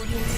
audio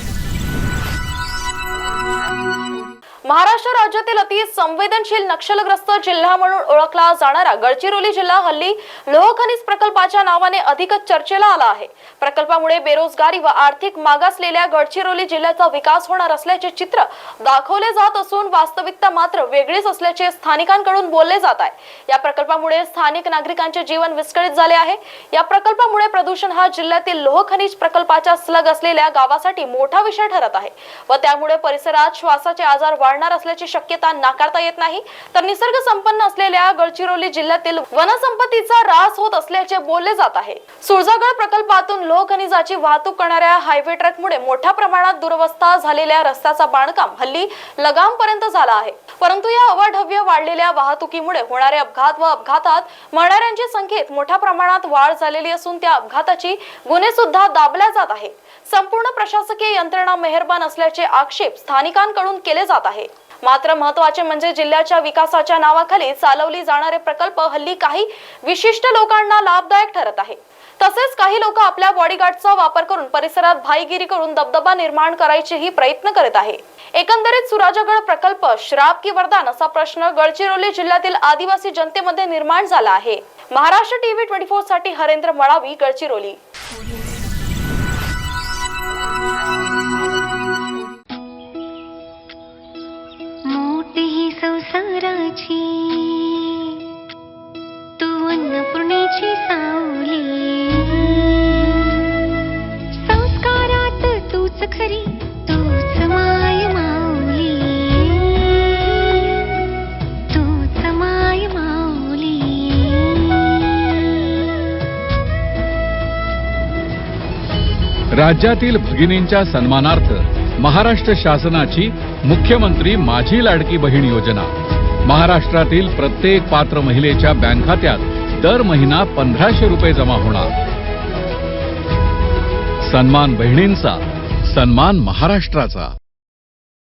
Maharashtra राज्यातील अति संवेदनशील नक्षलग्रस्त जिल्हा म्हणून ओळखला जाणारा गडचिरोली जिल्हा हल्ली लोहखनिज प्रकल्पाच्या नावाने अधिकच चर्चेला आला आहे. प्रकल्पामुळे बेरोजगारी व आर्थिक मागासलेल्या गडचिरोली जिल्ह्याचा विकास होणार असल्याचे चित्र दाखवले जात असून वास्तविकता मात्र वेगळीच असल्याचे स्थानिकांकडून बोलले जात आहे. या प्रकल्पामुळे स्थानिक नागरिकांचे जीवन विस्कळीत झाले आहे. या प्रकल्पामुळे प्रदूषण हा जिल्ह्यातील लोहखनिज प्रकल्पाच्या स्लग असलेल्या गावासाठी मोठा विषय ठरत आहे व त्यामुळे परिसरात श्वासाचे आजार वाढणार असल्याची शक्यता नाकारता येत नाही. तर निसर्ग संपन्न असलेल्या गडचिरोली जिल्ह्यातील वनसंपत्तीचा ऱ्हास होत असल्याचे बोलले जात आहे. सुळजागड प्रकल्पातून लोह खनिजाची वाहतूक करणाऱ्या हायवे ट्रकमुळे मोठ्या प्रमाणात दुरवस्था झालेल्या रस्त्याचा बांधकाम हल्ली लगामपर्यंत झाला आहे. परंतु या अवाढव्य वाढलेल्या वाहतुकीमुळे होणारे अपघात व अपघातात मरणाऱ्यांच्या संख्येत मोठ्या प्रमाणात वाढ झालेली असून त्या अपघाताची गुन्हे सुद्धा दाबल्या जात आहे संपूर्ण प्रशासकीय यंत्रणा मेहरबान असल्याचे आक्षेप स्थानिकांकडून केले जात आहे. मात्र महत्त्वाचे म्हणजे जिल्ह्याच्या विकासाच्या नावाखाली चालवली जाणारे प्रकल्प हल्ली काही विशिष्ट लोकांना लाभदायक ठरत आहे. तसेच काही लोक आपल्या बॉडीगार्डचा वापर करून परिसरात भाईगिरी करून दबदबा निर्माण करायचेही प्रयत्न करत आहे. एकंदरीत सुराजगड प्रकल्प श्राप की वरदान असा प्रश्न गडचिरोली जिल्ह्यातील आदिवासी जनतेमध्ये निर्माण झाला आहे. महाराष्ट्र टीव्ही ट्वेंटी फोरसाठी हरेंद्र मळावी गडचिरोली. संसाराची. तू अन्नपूर्णेची सावली. संस्कारात तूच खरी तूच माय माऊली. तूच माय माऊली. राज्यातील भगिनींच्या सन्मानार्थ महाराष्ट्र शासनाची मुख्यमंत्री माझी लाडकी बहीण योजना. महाराष्ट्रातील प्रत्येक पात्र महिलेच्या बँक खात्यात दर महिना पंधराशे रुपये जमा होणार. सन्मान बहिणींचा सन्मान महाराष्ट्राचा.